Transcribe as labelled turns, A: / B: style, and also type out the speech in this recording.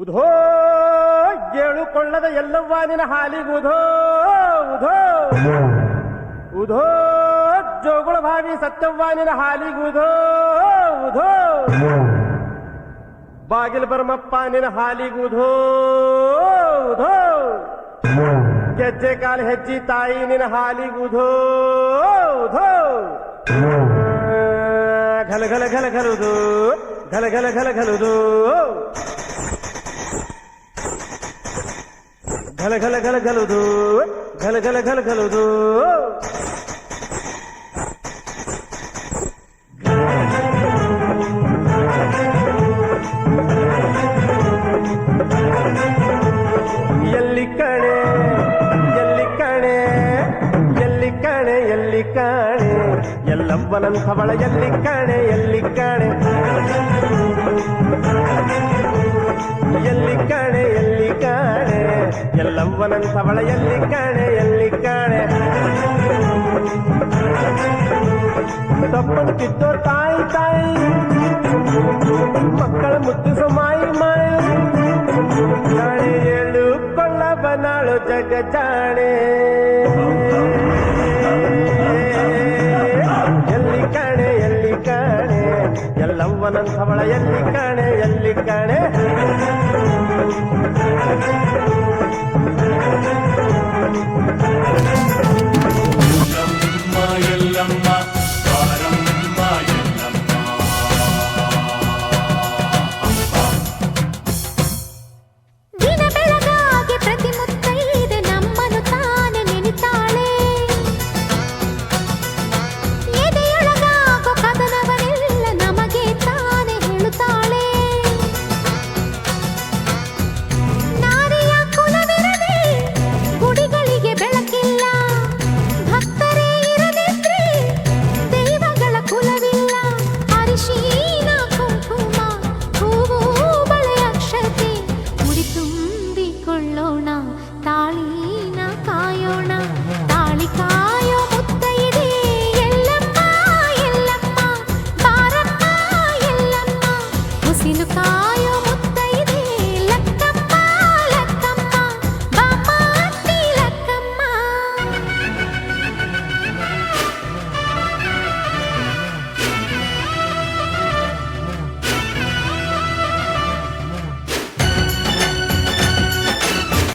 A: ಉಧೋ, ಏಳುಕೊಳ್ಳದ ಎಲ್ಲವ್ವ ನಿನ ಹಾಲಿಗುಧೋ ಉಧೋ ಉಧೋ. ಜೋಗುಳ ಭಾವಿ ಸತ್ಯವ್ವ ನಿನ ಹಾಲಿಗುಧೋ ಉಧೋ ಬಾಗಿಲು ಬರಮಪ್ಪ ನಿನ ಹಾಲಿಗುಧೋ ಉಧೋ ಗೆಜ್ಜೆ ಕಾಲು ಹೆಜ್ಜಿ ತಾಯಿ ನಿನ್ನ ಹಾಲಿಗುಧೋ ಉಧೋ. ಘಲ ಘಲ ಘಲ ಘಲುದು, ಘಲ ಘಲ ಘಲ ಘಲುದು. ಘಲ ಘಲ ಘಲ ಘಲದು ಘಲ ಘಲ ಘಲ ಘಲದು. ಎಲ್ಲಿ ಎಲ್ಲವ್ವನಂಥವಳ ಎಲ್ಲಿ ಕಣೆ ಎಲ್ಲಿ ಕಣೆ? ಎಲ್ಲವ್ವನಂಥವಳ ಎಲ್ಲಿ ಕಣೆ ಎಲ್ಲಿ ಕಣೆ ತಪ್ಪನ್ನು ಕಿತ್ತೋ ತಾಯಿ ತಾಯಿ ಮಕ್ಕಳ ಮುದ್ದಿಸೋ ಮಾಯಿ ಮಾಯಿ ಜಾಣೆ ಏಳು ಕೊಳ್ಳ ಬನಾಳು ಜಗ ಜಾಣೆ ಎಲ್ಲಿ ಕಾಣೆ ಎಲ್ಲಿ ಕಾಣೆ ಎಲ್ಲವ್ವನಂಥವಳ ಎಲ್ಲಿ ಕಾಣೆ ಎಲ್ಲಿ ಕಾಣೆ Thank you.
B: ஏந்தி கொள்ளோனா தாளினா காயோனா? தாளி காயோ முத்தையிடே எல்லம்மா எல்லம்மா பாரம்மா எல்லம்மா. முசிலு காயோ